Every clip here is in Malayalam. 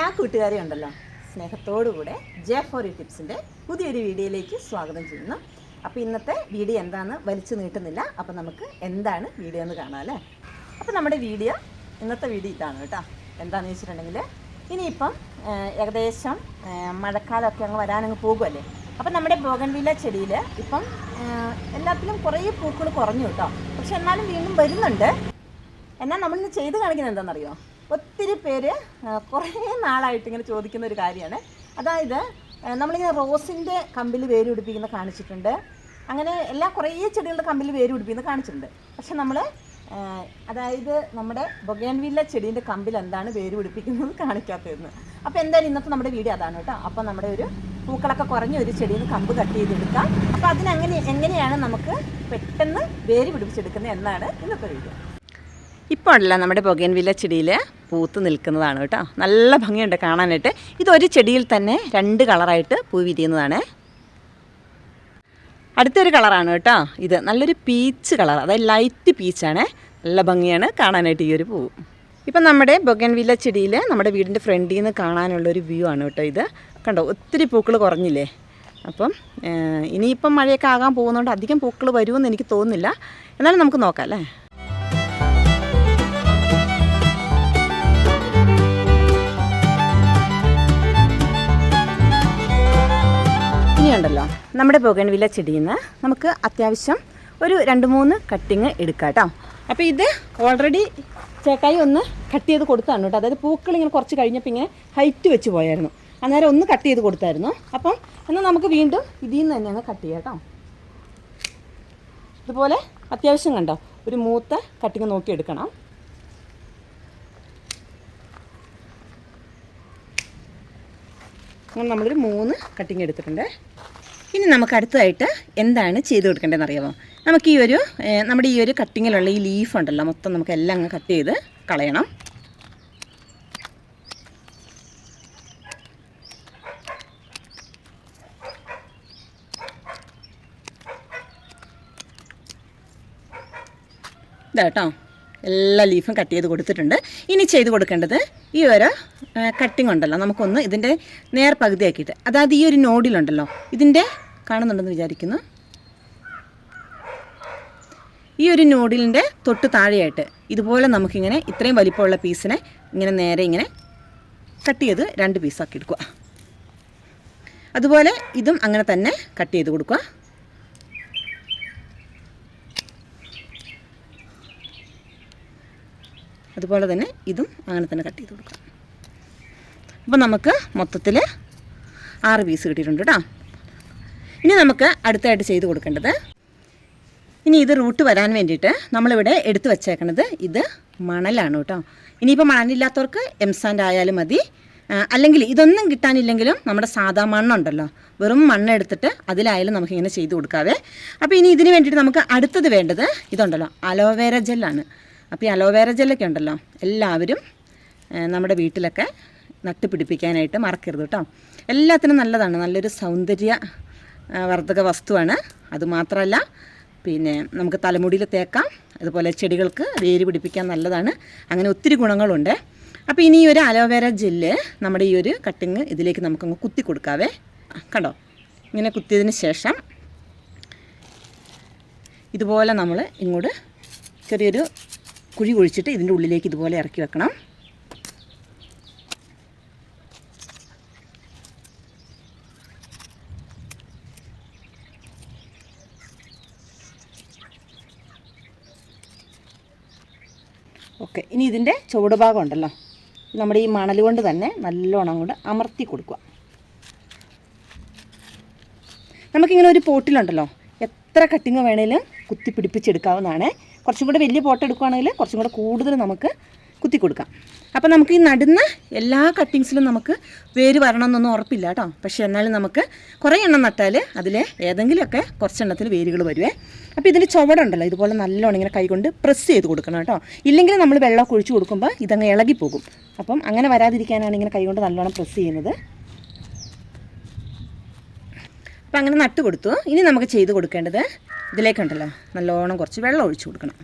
എല്ലാ കൂട്ടുകാരെയും ഉണ്ടല്ലോ. സ്നേഹത്തോടുകൂടെ ജെ ഫോർ ഈ ടിപ്സിന്റെ പുതിയൊരു വീഡിയോയിലേക്ക് സ്വാഗതം ചെയ്യുന്നു. അപ്പോൾ ഇന്നത്തെ വീഡിയോ എന്താണ് വലിച്ചു നീട്ടുന്നില്ല. അപ്പോൾ നമുക്ക് എന്താണ് വീഡിയോ എന്ന് കാണാം അല്ലേ? അപ്പോൾ നമ്മുടെ വീഡിയോ ഇന്നത്തെ വീഡിയോ ഇതാണ് കേട്ടോ. എന്താണെന്ന് വെച്ചിട്ടുണ്ടെങ്കിൽ ഇനിയിപ്പം ഏകദേശം മഴക്കാലമൊക്കെ അങ്ങ് വരാനങ്ങ് പോകുമല്ലേ അപ്പം നമ്മുടെ ബോഗൻവില്ല ചെടിയിൽ ഇപ്പം എല്ലാത്തിലും കുറേ പൂക്കൾ കുറഞ്ഞു കേട്ടോ. പക്ഷെ എന്നാലും വീണ്ടും വരുന്നുണ്ട്. എന്നാൽ നമ്മളിന്ന് ചെയ്ത് കാണിക്കുന്നത് എന്താണെന്നറിയോ ഒത്തിരി പേര് കുറേ നാളായിട്ട് ഇങ്ങനെ ചോദിക്കുന്ന ഒരു കാര്യമാണ്. അതായത് നമ്മളിങ്ങനെ റോസിന്റെ കമ്പിൽ വേര് പിടിപ്പിക്കുന്ന കാണിച്ചിട്ടുണ്ട്. അങ്ങനെ എല്ലാ കുറേ ചെടികളുടെ കമ്പിൽ വേര് പിടിപ്പിക്കുന്ന കാണിച്ചിട്ടുണ്ട്. പക്ഷെ നമ്മൾ അതായത് നമ്മുടെ ബൊഗേൻവില്ല ചെടീന്റെ കമ്പിൽ എന്താണ് വേര് പിടിപ്പിക്കുന്നത് കാണിക്കാത്തതെന്ന്. അപ്പോൾ എന്തായാലും ഇന്നത്തെ നമ്മുടെ വീഡിയോ അതാണ് കേട്ടോ. അപ്പോൾ നമ്മുടെ ഒരു പൂക്കളൊക്കെ കുറഞ്ഞ ഒരു ചെടിയിൽ കമ്പ് കട്ട് ചെയ്തെടുക്കാം. അപ്പോൾ അതിനങ്ങനെ എങ്ങനെയാണ് നമുക്ക് പെട്ടെന്ന് വേര് പിടിപ്പിച്ചെടുക്കുന്നത് എന്നാണ് ഇന്നത്തെ വീഡിയോ. ഉള്ള നമ്മുടെ ബൊഗേൻവില്ല ചെടിയിൽ പൂത്ത് നിൽക്കുന്നതാണ് കേട്ടോ. നല്ല ഭംഗിയുണ്ട് കാണാനായിട്ട്. ഇതൊരു ചെടിയിൽ തന്നെ രണ്ട് കളറായിട്ട് പൂ വിരിയുന്നതാണ്. അടുത്തൊരു കളറാണ് കേട്ടോ ഇത്. നല്ലൊരു പീച്ച് കളർ അതായത് ലൈറ്റ് പീച്ചാണ് നല്ല ഭംഗിയാണ് കാണാനായിട്ട് ഈ ഒരു പൂവ്. ഇപ്പം നമ്മുടെ ബൊഗൻവില്ല ചെടിയിൽ നമ്മുടെ വീടിന്റെ ഫ്രണ്ടിൽ നിന്ന് കാണാനുള്ളൊരു വ്യൂ ആണ് കേട്ടോ ഇത്. കണ്ടോ ഒത്തിരി പൂക്കൾ കുറഞ്ഞില്ലേ? അപ്പം ഇനിയിപ്പം മഴയൊക്കെ ആകാൻ പോകുന്നതുകൊണ്ട് അധികം പൂക്കൾ വരുമെന്ന് എനിക്ക് തോന്നുന്നില്ല. എന്നാലും നമുക്ക് നോക്കാം അല്ലേ? നമ്മുടെ ബൊഗൻവില്ല ചെടിയിൽ നിന്ന് നമുക്ക് അത്യാവശ്യം ഒരു രണ്ട് മൂന്ന് കട്ടിങ് എടുക്കാം കേട്ടോ അപ്പോൾ ഇത് ഓൾറെഡി ചേക്കായി ഒന്ന് കട്ട് ചെയ്ത് കൊടുത്താണ് കേട്ടോ. അതായത് പൂക്കൾ ഇങ്ങനെ കുറച്ച് കഴിഞ്ഞപ്പോൾ ഇങ്ങനെ ഹൈറ്റ് വെച്ച് പോയായിരുന്നു. അന്നേരം ഒന്ന് കട്ട് ചെയ്ത് കൊടുത്തായിരുന്നു. അപ്പം എന്നാൽ നമുക്ക് വീണ്ടും ഇതിൽ നിന്ന് തന്നെ അങ്ങ് കട്ട് ചെയ്യാം കേട്ടോ. ഇതുപോലെ അത്യാവശ്യം കണ്ടോ? ഒരു മൂത്ത കട്ടിങ് നോക്കി എടുക്കണം. അങ്ങനെ നമ്മളൊരു മൂന്ന് കട്ടിങ് എടുത്തിട്ടുണ്ട്. ഇനി നമുക്ക് അടുത്തതായിട്ട് എന്താണ് ചെയ്ത് കൊടുക്കേണ്ടതെന്ന് അറിയാമോ? നമുക്ക് ഈ ഒരു നമ്മുടെ ഈ ഒരു കട്ടിങ്ങിലുള്ള ഈ ലീഫ് ഉണ്ടല്ലോ മൊത്തം നമുക്ക് എല്ലാം അങ്ങ് കട്ട് ചെയ്ത് കളയണം. ഇതാട്ടോ എല്ലാ ലീഫും കട്ട് ചെയ്ത് കൊടുത്തിട്ടുണ്ട്. ഇനി ചെയ്ത് കൊടുക്കേണ്ടത് ഈ ഒരു കട്ടിംഗ് ഉണ്ടല്ലോ. നമുക്കൊന്ന് ഇതിന്റെ പകുതിയാക്കിയിട്ട്. അതായത് ഈ ഒരു നോഡിലുണ്ടല്ലോ ഇതിന്റെ കാണുന്നുണ്ടെന്ന് വിചാരിക്കുന്നു. ഈ ഒരു നോഡിലിന്റെ തൊട്ട് താഴെയായിട്ട് ഇതുപോലെ നമുക്കിങ്ങനെ ഇത്രയും വലിപ്പമുള്ള പീസിനെ ഇങ്ങനെ നേരെ ഇങ്ങനെ കട്ട് ചെയ്ത് രണ്ട് പീസാക്കി എടുക്കുക. അതുപോലെ ഇതും അങ്ങനെ തന്നെ കട്ട് ചെയ്ത് കൊടുക്കുക. അതുപോലെ തന്നെ ഇതും അങ്ങനെ തന്നെ കട്ട് ചെയ്ത് കൊടുക്കാം. അപ്പോൾ നമുക്ക് മൊത്തത്തിൽ ആറ് പീസ് കിട്ടിയിട്ടുണ്ട് കേട്ടോ ഇനി നമുക്ക് അടുത്തായിട്ട് ചെയ്ത് കൊടുക്കേണ്ടത് ഇനി ഇത് റൂട്ട് വരാൻ വേണ്ടിയിട്ട് നമ്മളിവിടെ എടുത്തു വെച്ചേക്കണത് ഇത് മണലാണ് കേട്ടോ ഇനിയിപ്പോൾ മണലില്ലാത്തവർക്ക് എംസാൻഡ് ആയാലും മതി. അല്ലെങ്കിൽ ഇതൊന്നും കിട്ടാനില്ലെങ്കിലും നമ്മുടെ സാധാ മണ്ണുണ്ടല്ലോ. വെറും മണ്ണ് എടുത്തിട്ട് അതിലായാലും നമുക്കിങ്ങനെ ചെയ്ത് കൊടുക്കാവേ. അപ്പോൾ ഇനി ഇതിന് വേണ്ടിയിട്ട് നമുക്ക് അടുത്തത് വേണ്ടത് ഇതുണ്ടല്ലോ അലോവേര ജെല്ലാണ് അപ്പോൾ ഈ അലോവേര ജെല്ലൊക്കെ ഉണ്ടല്ലോ എല്ലാവരും നമ്മുടെ വീട്ടിലൊക്കെ നട്ടുപിടിപ്പിക്കാനായിട്ട് മറക്കരുത് കേട്ടോ. എല്ലാത്തിനും നല്ലതാണ് നല്ലൊരു സൗന്ദര്യ വർദ്ധക വസ്തുവാണ്. അതുമാത്രമല്ല പിന്നെ നമുക്ക് തലമുടിയിൽ തേക്കാം അതുപോലെ ചെടികൾക്ക് വേര് പിടിപ്പിക്കാൻ നല്ലതാണ്. അങ്ങനെ ഒത്തിരി ഗുണങ്ങളുണ്ട്. അപ്പോൾ ഇനി ഈ ഒരു അലോവേര ജെല്ല് നമ്മുടെ ഈ ഒരു കട്ടിങ് ഇതിലേക്ക് നമുക്കങ്ങ് കുത്തി കൊടുക്കാവേ. കണ്ടോ? ഇങ്ങനെ കുത്തിയതിന് ശേഷം ഇതുപോലെ നമ്മൾ ഇങ്ങോട്ട് ചെറിയൊരു കുഴി കുഴിച്ചിട്ട് ഇതിന്റെ ഉള്ളിലേക്ക് ഇതുപോലെ ഇറക്കി വെക്കണം. ഓക്കെ ഇനി ഇതിന്റെ ചുവട് ഭാഗം ഉണ്ടല്ലോ. നമ്മുടെ ഈ മണൽ കൊണ്ട് തന്നെ നല്ലോണം കൊണ്ട് അമർത്തി കൊടുക്കുക. നമുക്കിങ്ങനെ ഒരു പോട്ടിലുണ്ടല്ലോ. എത്ര കട്ടിങ് വേണേലും കുത്തി പിടിപ്പിച്ചെടുക്കാവുന്നതാണ്. കുറച്ചും കൂടെ വലിയ പോട്ട് എടുക്കുകയാണെങ്കിൽ കുറച്ചും കൂടെ കൂടുതൽ നമുക്ക് കുത്തി കൊടുക്കാം. അപ്പോൾ നമുക്ക് ഈ നടുന്ന എല്ലാ കട്ടിങ്സിലും നമുക്ക് വേര് വരണമെന്നൊന്നും ഉറപ്പില്ല കേട്ടോ. പക്ഷേ എന്നാലും നമുക്ക് കുറേ എണ്ണം നട്ടാൽ അതിൽ ഏതെങ്കിലുമൊക്കെ കുറച്ചെണ്ണത്തിൽ വേരുകൾ വരുവേ. അപ്പോൾ ഇതിൽ ചുവടുണ്ടല്ലോ ഇതുപോലെ നല്ലോണം ഇങ്ങനെ കൈകൊണ്ട് പ്രസ് ചെയ്ത് കൊടുക്കണം കേട്ടോ. ഇല്ലെങ്കിൽ നമ്മൾ വെള്ളം ഒഴിച്ച് കൊടുക്കുമ്പോൾ ഇതങ്ങ് ഇളകിപ്പോകും അപ്പം അങ്ങനെ വരാതിരിക്കാനാണ് ഇങ്ങനെ കൈകൊണ്ട് നല്ലോണം പ്രസ് ചെയ്യുന്നത്. അപ്പം അങ്ങനെ നട്ട് കൊടുത്തു ഇനി നമുക്ക് ചെയ്ത് കൊടുക്കേണ്ടത് ഇതിലേക്കുണ്ടല്ലോ. നല്ലോണം കുറച്ച് വെള്ളം ഒഴിച്ചു കൊടുക്കണം.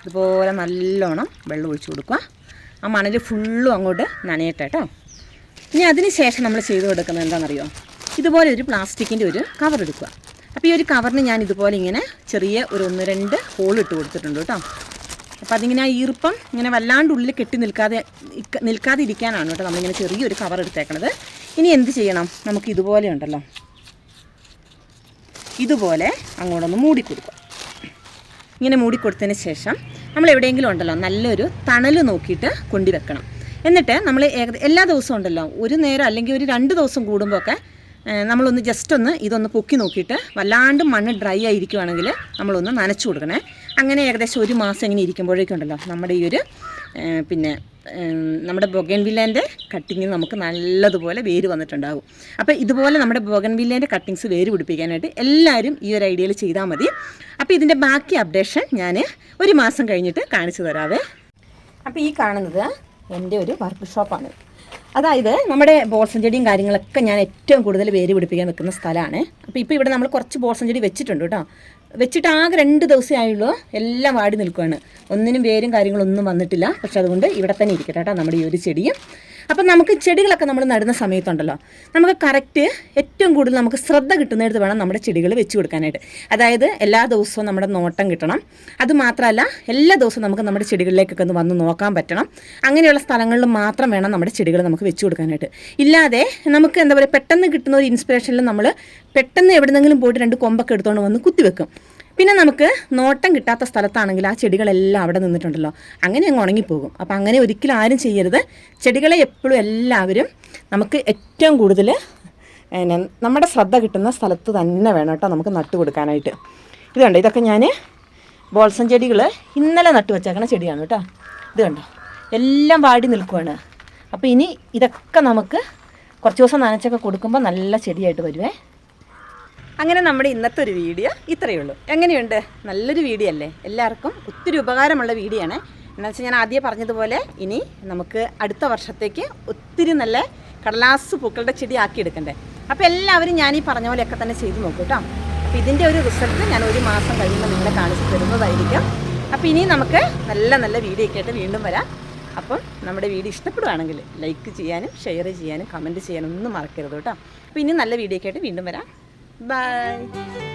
ഇതുപോലെ നല്ലോണം വെള്ളം ഒഴിച്ചു കൊടുക്കുക. ആ മണൽ ഫുള്ളും അങ്ങോട്ട് നനയട്ടെ കേട്ടോ. ഇനി അതിന് ശേഷം നമ്മൾ ചെയ്ത് കൊടുക്കുന്നത് എന്താണെന്നറിയോ? ഇതുപോലെ ഒരു പ്ലാസ്റ്റിക്കിന്റെ ഒരു കവർ എടുക്കുക. അപ്പോൾ ഈ ഒരു കവറിന് ഞാൻ ഇതുപോലെ ഇങ്ങനെ ചെറിയ ഒരു ഒന്ന് രണ്ട് ഹോൾ ഇട്ട് കൊടുത്തിട്ടുണ്ട് കേട്ടോ. അപ്പോൾ അതിങ്ങനെ ആ ഈർപ്പം ഇങ്ങനെ വല്ലാണ്ട് ഉള്ളിൽ കെട്ടി നിൽക്കാതെ നിൽക്കാതിരിക്കാനാണ് കേട്ടോ നമ്മളിങ്ങനെ ചെറിയൊരു കവർ എടുത്തേക്കണത്. ഇനി എന്ത് ചെയ്യണം? നമുക്ക് ഇതുപോലെ ഉണ്ടല്ലോ. ഇതുപോലെ അങ്ങോട്ടൊന്ന് മൂടിക്കൊടുക്കുക. ഇങ്ങനെ മൂടിക്കൊടുത്തതിന് ശേഷം നമ്മൾ എവിടെയെങ്കിലും ഉണ്ടല്ലോ നല്ലൊരു തണൽ നോക്കിയിട്ട് കൊണ്ടുവെക്കണം എന്നിട്ട് നമ്മൾ എല്ലാ ദിവസവും ഉണ്ടല്ലോ ഒരു നേരം അല്ലെങ്കിൽ ഒരു രണ്ട് ദിവസം കൂടുമ്പോൾ ഒക്കെ നമ്മളൊന്ന് ജസ്റ്റ് ഒന്ന് ഇതൊന്ന് പൊക്കി നോക്കിയിട്ട് വല്ലാണ്ട് മണ്ണ് ഡ്രൈ ആയിരിക്കുവാണെങ്കിൽ നമ്മളൊന്ന് നനച്ചു കൊടുക്കണേ. അങ്ങനെ ഏകദേശം ഒരു മാസം ഇങ്ങനെ ഇരിക്കുമ്പോഴേക്കും ഉണ്ടല്ലോ നമ്മുടെ ഈ ഒരു പിന്നെ നമ്മുടെ ബൊഗൻവില്ലേന്റെ കട്ടിങ്ങിൽ നമുക്ക് നല്ലതുപോലെ വേര് വന്നിട്ടുണ്ടാകും അപ്പോൾ ഇതുപോലെ നമ്മുടെ ബൊഗൻവില്ലേന്റെ കട്ടിങ്സ് വേര് പിടിപ്പിക്കാനായിട്ട് എല്ലാവരും ഈ ഒരു ഐഡിയയിൽ ചെയ്താൽ മതി. അപ്പോൾ ഇതിന്റെ ബാക്കി അപ്ഡേഷൻ ഞാൻ ഒരു മാസം കഴിഞ്ഞിട്ട് കാണിച്ചു തരാവേ. അപ്പോൾ ഈ കാണുന്നത് എന്റെ ഒരു വർക്ക് ഷോപ്പാണ് അതായത് നമ്മുടെ ബോൾസൻ ചെടിയും കാര്യങ്ങളൊക്കെ ഞാൻ ഏറ്റവും കൂടുതൽ വേര് പിടിപ്പിക്കാൻ നിൽക്കുന്ന സ്ഥലമാണ്. അപ്പോൾ ഇപ്പോൾ ഇവിടെ നമ്മൾ കുറച്ച് ബോൾസൻ ചെടി വെച്ചിട്ടുണ്ട് കേട്ടോ. വെച്ചിട്ട് ആകെ രണ്ട് ദിവസമേ ആയുള്ളൂ. എല്ലാം വാടി നിൽക്കുകയാണ് ഒന്നിനും വേരും കാര്യങ്ങളൊന്നും വന്നിട്ടില്ല. പക്ഷെ അതുകൊണ്ട് ഇവിടെ തന്നെ ഇരിക്കട്ടെ കേട്ടോ നമ്മുടെ ഈ ഒരു ചെടിയും. അപ്പം നമുക്ക് ചെടികളൊക്കെ നമ്മൾ നടുന്ന സമയത്തുണ്ടല്ലോ. നമുക്ക് കറക്റ്റ് ഏറ്റവും കൂടുതൽ നമുക്ക് ശ്രദ്ധ കിട്ടുന്നിടത്ത് വേണം നമ്മുടെ ചെടികൾ വെച്ച് കൊടുക്കാനായിട്ട്. അതായത് എല്ലാ ദിവസവും നമ്മുടെ നോട്ടം കിട്ടണം. അതുമാത്രമല്ല എല്ലാ ദിവസവും നമുക്ക് നമ്മുടെ ചെടികളിലേക്കൊക്കെ ഒന്ന് വന്ന് നോക്കാൻ പറ്റണം. അങ്ങനെയുള്ള സ്ഥലങ്ങളിൽ മാത്രം വേണം നമ്മുടെ ചെടികൾ നമുക്ക് വെച്ച് കൊടുക്കാനായിട്ട്. ഇല്ലാതെ നമുക്ക് എന്താ പറയുക പെട്ടെന്ന് കിട്ടുന്ന ഒരു ഇൻസ്പിറേഷനിൽ നമ്മൾ പെട്ടെന്ന് എവിടെന്നെങ്കിലും പോയിട്ട് രണ്ട് കൊമ്പൊക്കെ എടുത്തുകൊണ്ട് വന്ന് കുത്തിവെക്കും പിന്നെ നമുക്ക് നോട്ടം കിട്ടാത്ത സ്ഥലത്താണെങ്കിൽ ആ ചെടികളെല്ലാം അവിടെ നിന്നിട്ടുണ്ടല്ലോ. അങ്ങനെ അങ്ങ് ഉണങ്ങിപ്പോകും. അപ്പോൾ അങ്ങനെ ഒരിക്കലും ആരും ചെയ്യരുത്. ചെടികളെ എപ്പോഴും എല്ലാവരും നമുക്ക് ഏറ്റവും കൂടുതൽ പിന്നെ നമ്മുടെ ശ്രദ്ധ കിട്ടുന്ന സ്ഥലത്ത് തന്നെ വേണം കേട്ടോ നമുക്ക് നട്ടു കൊടുക്കാനായിട്ട്. ഇത് കണ്ടോ? ഇതൊക്കെ ഞാൻ ബോൾസം ചെടികൾ ഇന്നലെ നട്ടു വെച്ചേക്കണ ചെടിയാണ് കേട്ടോ. ഇത് കണ്ടോ? എല്ലാം വാടി നിൽക്കുവാണ്. അപ്പോൾ ഇനി ഇതൊക്കെ നമുക്ക് കുറച്ച് ദിവസം നനച്ചൊക്കെ കൊടുക്കുമ്പോൾ നല്ല ചെടിയായിട്ട് വരുവേ. അങ്ങനെ നമ്മുടെ ഇന്നത്തെ ഒരു വീഡിയോ ഇത്രയേ ഉള്ളൂ. എങ്ങനെയുണ്ട്? നല്ലൊരു വീഡിയോ അല്ലേ? എല്ലാവർക്കും ഒത്തിരി ഉപകാരമുള്ള വീഡിയോ ആണ്. എന്നു വെച്ചാൽ ഞാൻ ആദ്യം പറഞ്ഞതുപോലെ ഇനി നമുക്ക് അടുത്ത വർഷത്തേക്ക് ഒത്തിരി നല്ല കടലാസ് പൂക്കളുടെ ചെടി ആക്കി എടുക്കണ്ടേ അപ്പോൾ എല്ലാവരും ഞാൻ ഈ പറഞ്ഞ പോലെയൊക്കെ തന്നെ ചെയ്ത് നോക്കൂ കേട്ടോ. അപ്പോൾ ഇതിന്റെ ഒരു റിസൾട്ട് ഞാൻ ഒരു മാസം കഴിയുമ്പോൾ നിങ്ങളെ കാണിച്ച് തരുന്നതായിരിക്കും. അപ്പോൾ ഇനി നമുക്ക് നല്ല നല്ല വീഡിയോ ഒക്കെ ആയിട്ട് വീണ്ടും വരാം. അപ്പം നമ്മുടെ വീഡിയോ ഇഷ്ടപ്പെടുവാണെങ്കിൽ ലൈക്ക് ചെയ്യാനും ഷെയർ ചെയ്യാനും കമന്റ് ചെയ്യാനും ഒന്നും മറക്കരുത് കേട്ടോ. അപ്പോൾ ഇനി നല്ല വീഡിയോ ഒക്കെ ആയിട്ട് വീണ്ടും വരാം. Bye.